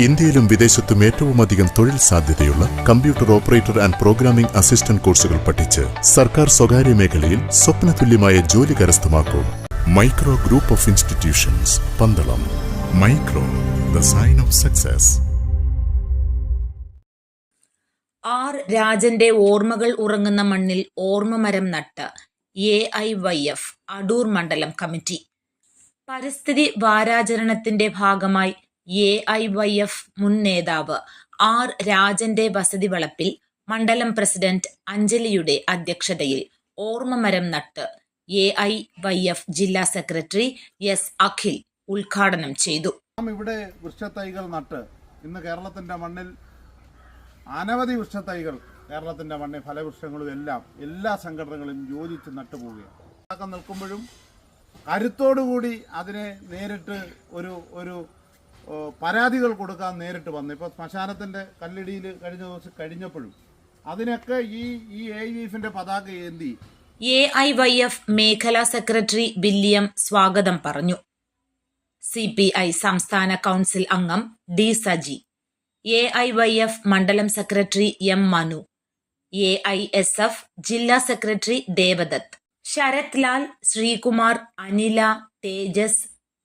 ഇന്ത്യയിലും വിദേശത്തും ഏറ്റവും അധികം തൊഴിൽ സാധ്യതയുള്ള computer operator and programming assistant കോഴ്സുകൾ പഠിച്ച് സർക്കാർ സ്വകാര്യ മേഖലയിൽ സ്വപ്നതുല്യമായ ജോലി കരസ്ഥമാക്കൂ. Micro group of institutions Pandalam. Micro the sign of success. R രാജന്റെ ഓർമ്മകൾ ഉറങ്ങുന്ന മണ്ണിൽ ഓർമ്മമരം നട്ട്. A I Y F Adoor മണ്ഡലം കമ്മിറ്റി. പരിസ്ഥിതി വാരാചരണത്തിന്റെ ഭാഗമായി എ ഐ വൈ എഫ് മുൻ നേതാവ് ആർ രാജന്റെ വസതി വളപ്പിൽ മണ്ഡലം പ്രസിഡന്റ് അഞ്ജലിയുടെ അധ്യക്ഷതയിൽ ഓർമ്മ മരം നട്ട് എ ഐ വൈ എഫ് ജില്ലാ സെക്രട്ടറി എസ് അഖിൽ ഉദ്ഘാടനം ചെയ്തു. ഇവിടെ വൃക്ഷത്തൈകൾ നട്ട് ഇന്ന് കേരളത്തിന്റെ മണ്ണിൽ അനവധി വൃക്ഷത്തൈകൾ കേരളത്തിന്റെ മണ്ണിൽ ഫലവൃക്ഷങ്ങളും എല്ലാം എല്ലാ സംഘടനകളും യോജിച്ച് നട്ടുപോവുകയാണ് നിൽക്കുമ്പോഴും കരുത്തോടുകൂടി അതിനെ നേരിട്ട് ഒരു ഒരു പരാതികൾ കൊടുക്കാൻ നേരിട്ട് വന്നു. ഇപ്പോൾ ശ്മശാനത്തിന്റെ കല്ലിടിയിൽ കഴിഞ്ഞ ദിവസം കഴിഞ്ഞപ്പോഴും അതിനൊക്കെ ഈ ഈ എ എഫിന്റെ പതാക ഏന്തി. എ ഐ വൈ എഫ് മേഖലാ സെക്രട്ടറി വില്യം സ്വാഗതം പറഞ്ഞു. സി പി ഐ സംസ്ഥാന കൗൺസിൽ അംഗം D Saji. A I Y F മണ്ഡലം secretary M Manu. A I S F ജില്ലാ സെക്രട്ടറി ദേവദത്ത്. ശരത് ലാൽ ശ്രീകുമാർ അനില തേജസ്